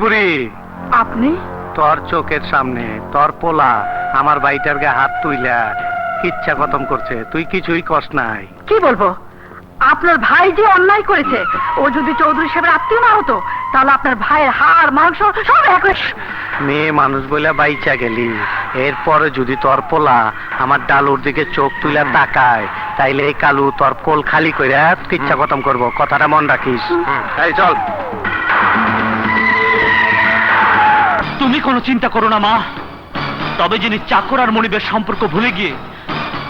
বুড়ি। আপনি? তোর চোখের সামনে তোর পোলা আমার বাইটার গায়ে হাত তুইলা ইচ্ছা খতম করছে তুই কিছুই কষ্ট নাই। কি বলব? আপনার ভাই যে অন্যায় করেছে ও যদি চৌধুরী সাহেবের আত্মীয় না হতো তাহলে আপনার ভাইয়ের হাড় মাংস সব এক মেয়ে মানুষ বলে বাইচা গেলি। এরপরে যদি তোর পোলা আমার ডালুর দিকে চোখ তুইলা তাকায় তাইলে এই কালু তোর কোল খালি করে ইচ্ছা খতম করব। কথাটা মন রাখিস। এই চল। তুমি কোনো চিন্তা করো না মা। তবে যিনি চাকর আর মনিবের সম্পর্ক ভুলে গিয়ে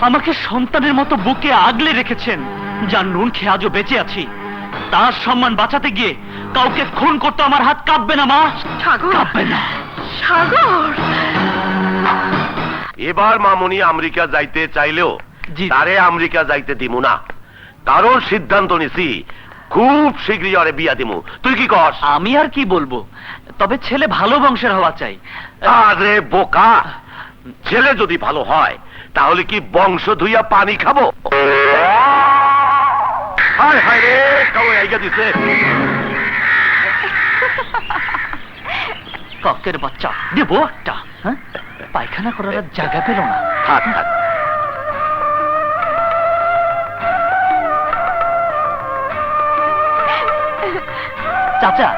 আমাকে সন্তানের মতো বুকে আগলে রেখেছেন যার নুন খেয়ে আজও বেঁচে আছি তার সম্মান বাঁচাতে গিয়ে কাউকে খুন করতে আমার হাত কাঁপবে না মা। সাগর! কাঁপবে না। সাগর! এবার মামুনি আমেরিকা যাইতে চাইলেও জি। তারে আমেরিকা যাইতে দিমু না। কারণ সিদ্ধান্ত নিছি খুব শীঘ্রই আরে বিয়া দিমু। তুই কি কর আমি আর কি বলব? তবে ছেলে ভালো বংশের হওয়া চাই। আরে বোকা। ছেলে যদি ভালো হয় তাহলে কি বংশ ধুইয়া পানি খাব? হায় হায় রে কাউ আইগা দিছে। কাকের বাচ্চা দেবো একটা। হ্যাঁ? পায়খানা করার জায়গা পেল না। থাক থাক। চাচা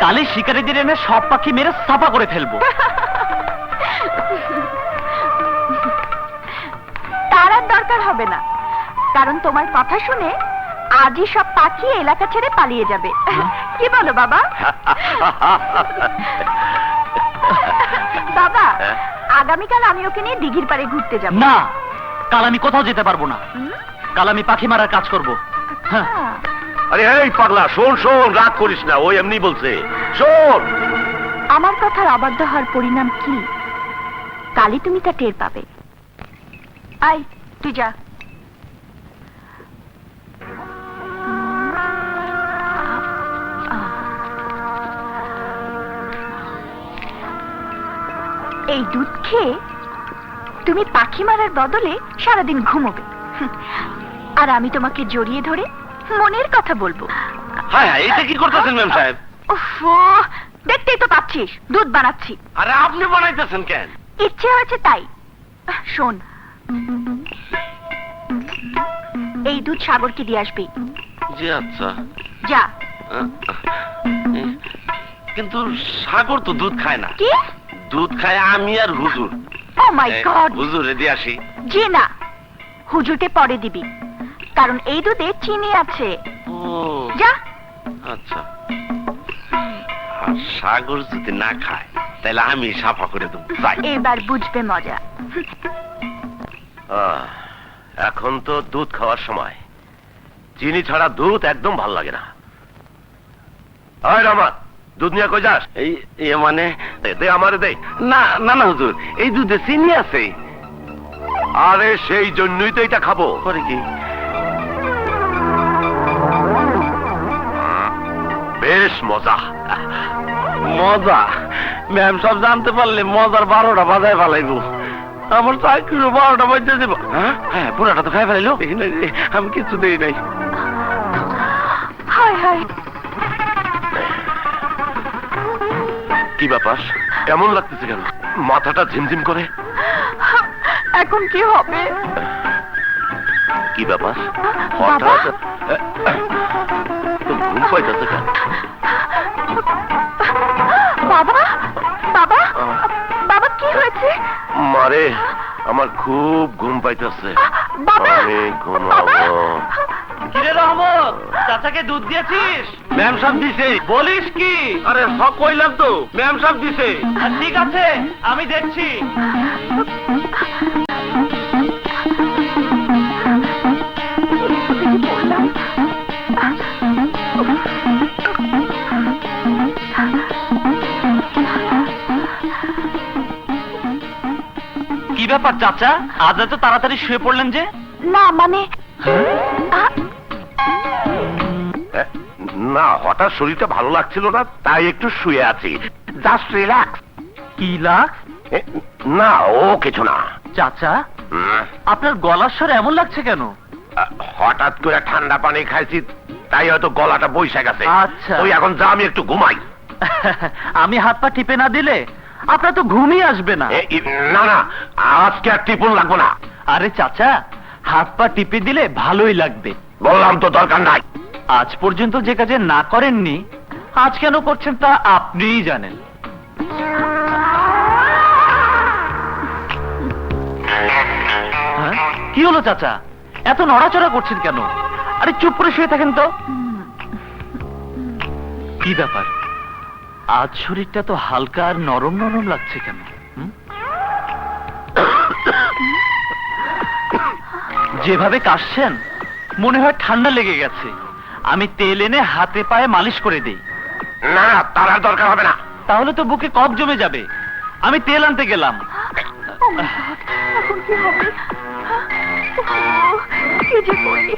কালে শিকারীদের এনে সব পাখি মেরে সাফা করে ফেলব। তার আর দরকার হবে না। কারণ তোমার কথা শুনে আজই সব পাখি এলাকা ছেড়ে পালিয়ে যাবে। কি বলো বাবা? বাবা হ্যাঁ? আগামীকাল আমি ওকে নিয়ে দিঘির পাড়ে ঘুরতে যাব। না কাল আমি কোথাও যেতে পারব না। কাল আমি পাখি মারার কাজ করব। হ্যাঁ। আহ, আরে এই পাগলা, শোন শোন, রাগ করিস না ওই এমনি বলছে। শোন! আমার কথার অবাধ্য হওয়ার পরিণাম কি? কালই তুমি তা টের পাবে। আই তুই যা। এই দুধ খেয়ে তুমি পাখি মারার বদলে সারাদিন ঘুমোবে। আর আমি তোমাকে জড়িয়ে ধরে মনের কথা বলব। হ্যাঁ হ্যাঁ এটা কি করতেছেন ম্যাম সাহেব? ওফো দেখতেই তো পাচ্ছিস দুধ বানাচ্ছি। আরে আপনি বানাইতেছেন কেন? ইচ্ছে হয়েছে তাই। শোন। এই দুধ সাগরকে দিয়ে আসবি। জি আচ্ছা। যা। কিন্তু সাগর তো দুধ খায় না। কি? দুধ খায় আমি আর হুজুর। ও মাই গড হুজুর রেডি আসি। জি না। হুজুরকে পরে দিবি। কারণ এই দুধে চিনি আছে। ও। যা। আচ্ছা। আর সাগর যদি না খায় তাহলে আমি সাফা করে দেবো। যাই। এবার বুঝবে মজা। আহ, এখন তো দুধ খাওয়ার সময়। চিনি ছাড়া দুধ একদম ভালো লাগে না। আয় রামাত দুধ নিয়ে কই যাস? এই এ মানে? দে আমারে দে। না না না হুজুর এই দুধে চিনি আছে। আরে সেই জন্যই তো এটা খাব। করে কি? বেশ মজা। মজা? ম্যাম সব জানতে পারলে মজার বারোটা বাজায় ফেলাইবো। আমার চাকরিও বারোটা বাজতে দেবো। হ্যাঁ? হ্যাঁ পুরাটা তো খাই ফেলাইলো। আমি কিছু দেই নাই। কি ব্যাপার? এমন লাগতেছে কেন? মাথাটা ঝিমঝিম করে। এখন কি হবে? কি ব্যাপার? হঠাৎ তো ঘুম পাইতেছে কেন? মারে আমার খুব ঘুম পাইতেছে। আমি ঘুমাবো। কিরে রহমত চাচাকে দুধ দিয়েছিস? ম্যাম সাহেব দিছে। বলিস কি? আরে সব কইলাম তো। ম্যাম সাহেব দিছে। ঠিক আছে আমি দেখছি। ব্যাপার চাচা? আজ এত তাড়াতাড়ি শুয়ে পড়লেন যে? না মানে না হঠাৎ শরীরটা ভালো লাগছিল না তাই একটু শুয়ে আছি। জাস্ট রিল্যাক্স কি লাখ না ও কিছু না। চাচা আপনার গলার স্বর এমন লাগছে কেন? হঠাৎ করে ঠান্ডা পানি খাইছি তাই হয়তো গলাটা বইসা গেছে। আচ্ছা। ওই এখন যা আমি একটু ঘুমাই। আমি হাত পা টিপে না দিলে আপনার তো ঘুমই আসবে না। না না আজকে আর টিপুন লাগবো না। আরে চাচা হাত পা টিপে দিলে ভালোই লাগবে। বললাম তো দরকার নাই। আজ পর্যন্ত যে কাজে না করেননি আজ কেন করছেন তা আপনিই জানেন। হ্যাঁ? কি হলো চাচা? এত নড়াচড়া করছেন কেন? আরে চুপ করে শুয়ে থাকেন তো। কি ব্যাপার? আজ শরীরটা তো হালকা আর নরম নরম লাগছে কেন? যেভাবে কাশছেন মনে হয় ঠান্ডা লেগে গেছে। আমি তেল এনে হাতে পায়ে মালিশ করে দেই। না না তার আর দরকার হবে না। তাহলে তো বুকে কফ জমে যাবে। আমি তেল আনতে গেলাম। হবে? কি যে করি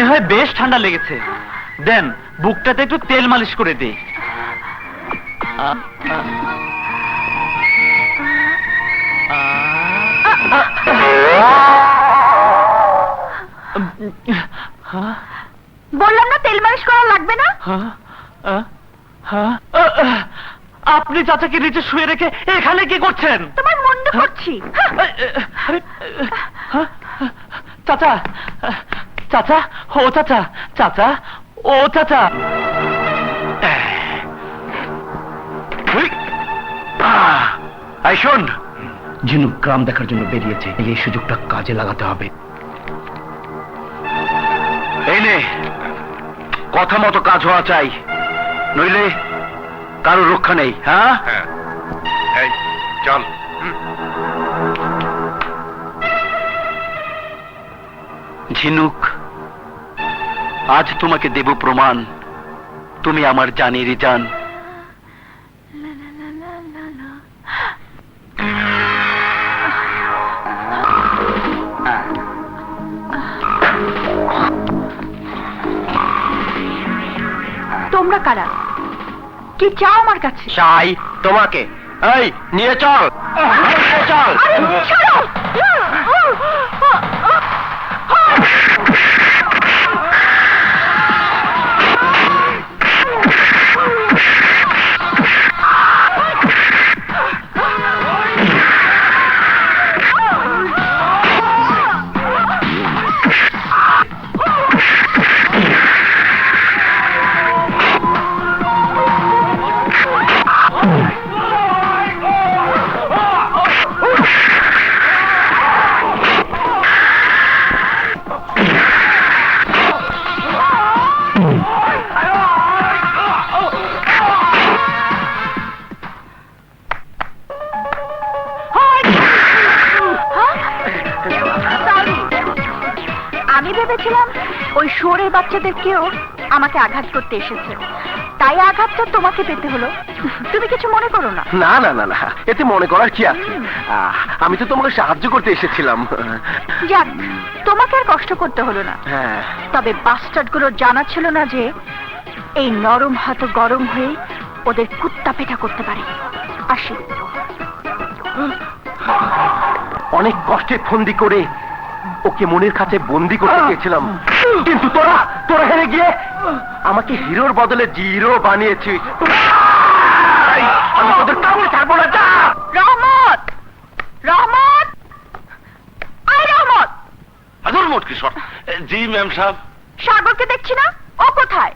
মনে হয় বেশ ঠান্ডা লেগেছে দেন বুকটাতে একটু তেল মালিশ করে দিই। হ্যাঁ বললাম না তেল মালিশ করা লাগবে না হ্যাঁ? হ্যাঁ? আপনি চাচাকে নিচে শুয়ে রেখে এখানে কি করছেন তোমার মন্দ করছি হ্যাঁ। হ্যাঁ? চাচা চাচা ও চাচা চাচা ও চাচা। এই শোন। ঝিনুক গ্রাম দেখার জন্য বেরিয়েছে। এই সুযোগটা কাজে লাগাতে হবে। এই নে কথা মতো কাজ হওয়া চাই। নইলে কারও রক্ষা নেই হ্যাঁ? হ্যাঁ। এই চল। ঝিনুক আজ তোমাকে দেব প্রমাণ। তুমি আমার জানেরই জান। তোমরা কারা? কি চাও আমার কাছে? চাই তোমাকে। এই নিয়ে চল। চল। ভেবেছিলাম ওই শোরের বাচ্চাদের কেউ আমাকে আঘাত করতে এসেছে। তাই আঘাতটা তোমাকে পেতে হলো। তুমি কিছু মনে করো না? না না না না এতে মনে করার কি আছে? আহ, আমি তো তোমাকে সাহায্য করতে এসেছিলাম। যাক তোমাকে আর কষ্ট করতে হলো না। হ্যাঁ। তবে বাস্টার্ডগুলো জানা ছিল না যে এই নরম হাত গরম হয়ে ওদের কুত্তা পেটা করতে পারে। আসি। অনেক কষ্টে ফন্দি করে ওকে মনের কাছে বন্দি করতে চেয়েছিলাম। কিন্তু তোরা তোরা হেরে গিয়ে আমাকে হিরোর বদলে জিরো বানিয়েছি আমি তোদের কাউকে ছাড়বো না যা! রহমত! রহমত! আই রহমত! হাজুর মোট কিশোর জি ম্যাম সাহেব। সাগরকে দেখছি না? ও কোথায়?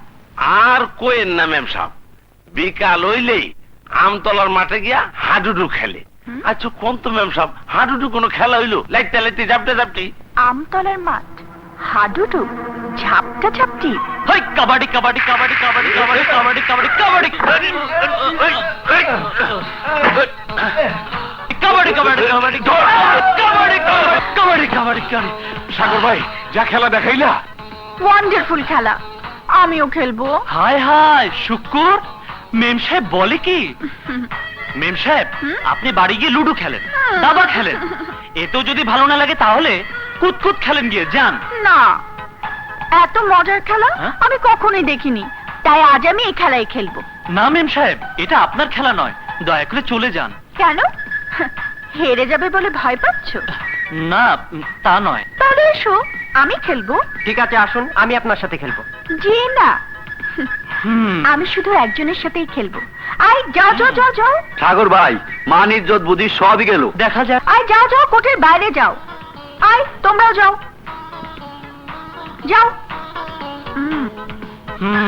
আর কোয়েন না ম্যাম সাহেব। বিকাল হইলেই আমতলার মাঠে গিয়া হাডুডু খেলে। আচ্ছা কোন তো ম্যাম সাহেব? হাডুডু কোনো খেলা হইল? লাইতে লাইতে জাপটে জাপটি আমতলার মাঠ হাডুডু ঝাপটা ঝাপটি হই কাবাডি কাবাডি কাবাডি কাবাডি কাবাডি কাবাডি কাবাডি কাবাডি কাবাডি কাবাডি কাবাডি কাবাডি কাবাডি কাবাডি কাবাডি সাগর ভাই যা খেলা দেখাইলা ওয়ান্ডারফুল খেলা আমিও খেলব হায় হায় শুকুর মেম সাহেব বলে কি মেম সাহেব? আপনি বাড়ি গিয়ে লুডো খেলেন দাবা খেলেন এতেও যদি ভালো না লাগে তাহলে কুতকুত খেলেন গিয়ে যান। না এত মজার খেলা হ্যাঁ? আমি কখনোই দেখিনি। তাই আজ আমি এই খেলাই খেলব। না মেম সাহেব এটা আপনার খেলা নয়। দয়া করে চলে যান। কেন? হেরে যাবে বলে ভয় পাচ্ছ? না উম, তা নয়। তাহলে এসো আমি খেলব। ঠিক আছে আসুন আমি আপনার সাথে খেলব। জি না হুম। আমি শুধু একজনের সাথেই খেলব। আই যাও যাও যাও যাও। সাগর ভাই মান ইজ্জত বুদ্ধি সবই গেল। দেখা যাক। আই যাও যাও কোর্টের বাইরে যাও। আই তোমরাও যাও। যাও। হুম।